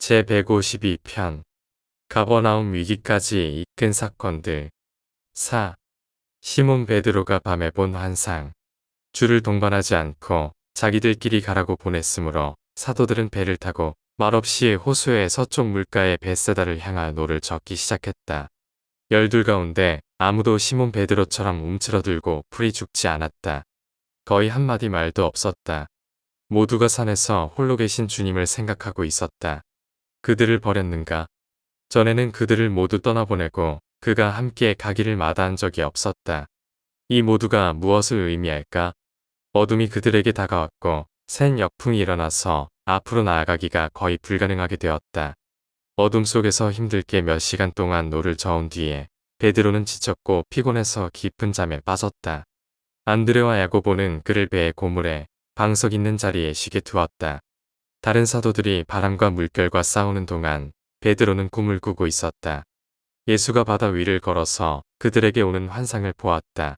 제152편 가버나움 위기까지 이끈 사건들 4. 시몬 베드로가 밤에 본 환상 줄을 동반하지 않고 자기들끼리 가라고 보냈으므로 사도들은 배를 타고 말없이 호수의 서쪽 물가의 벳세다를 향하여 노를 젓기 시작했다. 열둘 가운데 아무도 시몬 베드로처럼 움츠러들고 풀이 죽지 않았다. 거의 한마디 말도 없었다. 모두가 산에서 홀로 계신 주님을 생각하고 있었다. 그들을 버렸는가? 전에는 그들을 모두 떠나보내고 그가 함께 가기를 마다한 적이 없었다. 이 모두가 무엇을 의미할까? 어둠이 그들에게 다가왔고 센 역풍이 일어나서 앞으로 나아가기가 거의 불가능하게 되었다. 어둠 속에서 힘들게 몇 시간 동안 노를 저은 뒤에 베드로는 지쳤고 피곤해서 깊은 잠에 빠졌다. 안드레와 야고보는 그를 배의 고물에 방석 있는 자리에 쉬게 두었다. 다른 사도들이 바람과 물결과 싸우는 동안 베드로는 꿈을 꾸고 있었다. 예수가 바다 위를 걸어서 그들에게 오는 환상을 보았다.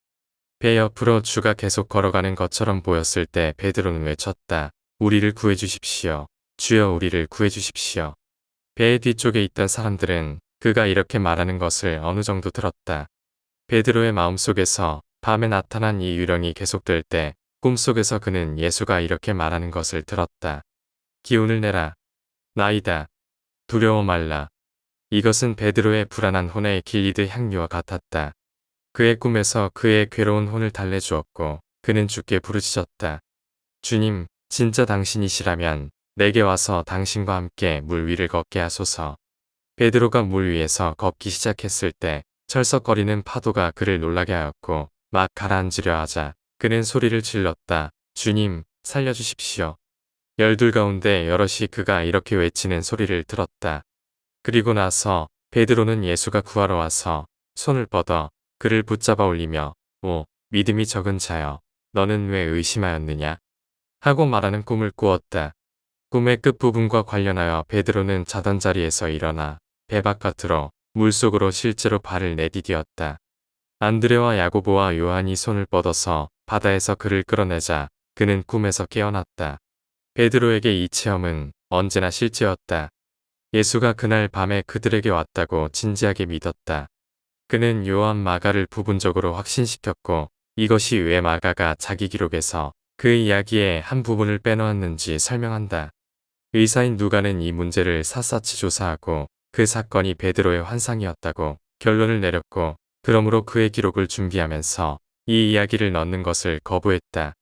배 옆으로 주가 계속 걸어가는 것처럼 보였을 때 베드로는 외쳤다. 우리를 구해주십시오. 주여 우리를 구해주십시오. 배의 뒤쪽에 있던 사람들은 그가 이렇게 말하는 것을 어느 정도 들었다. 베드로의 마음속에서 밤에 나타난 이 유령이 계속될 때 꿈속에서 그는 예수가 이렇게 말하는 것을 들었다. 기운을 내라. 나이다. 두려워 말라. 이것은 베드로의 불안한 혼에 길리드 향유와 같았다. 그의 꿈에서 그의 괴로운 혼을 달래주었고 그는 주께 부르짖었다. 주님, 진짜 당신이시라면 내게 와서 당신과 함께 물 위를 걷게 하소서. 베드로가 물 위에서 걷기 시작했을 때 철썩거리는 파도가 그를 놀라게 하였고 막 가라앉으려 하자 그는 소리를 질렀다. 주님, 살려주십시오. 열둘 가운데 여럿이 그가 이렇게 외치는 소리를 들었다. 그리고 나서 베드로는 예수가 구하러 와서 손을 뻗어 그를 붙잡아 올리며 오 믿음이 적은 자여 너는 왜 의심하였느냐 하고 말하는 꿈을 꾸었다. 꿈의 끝부분과 관련하여 베드로는 자던 자리에서 일어나 배 바깥으로 물속으로 실제로 발을 내디디었다. 안드레와 야고보와 요한이 손을 뻗어서 바다에서 그를 끌어내자 그는 꿈에서 깨어났다. 베드로에게 이 체험은 언제나 실제였다. 예수가 그날 밤에 그들에게 왔다고 진지하게 믿었다. 그는 요한 마가를 부분적으로 확신시켰고 이것이 왜 마가가 자기 기록에서 그 이야기의 한 부분을 빼놓았는지 설명한다. 의사인 누가는 이 문제를 샅샅이 조사하고 그 사건이 베드로의 환상이었다고 결론을 내렸고 그러므로 그의 기록을 준비하면서 이 이야기를 넣는 것을 거부했다.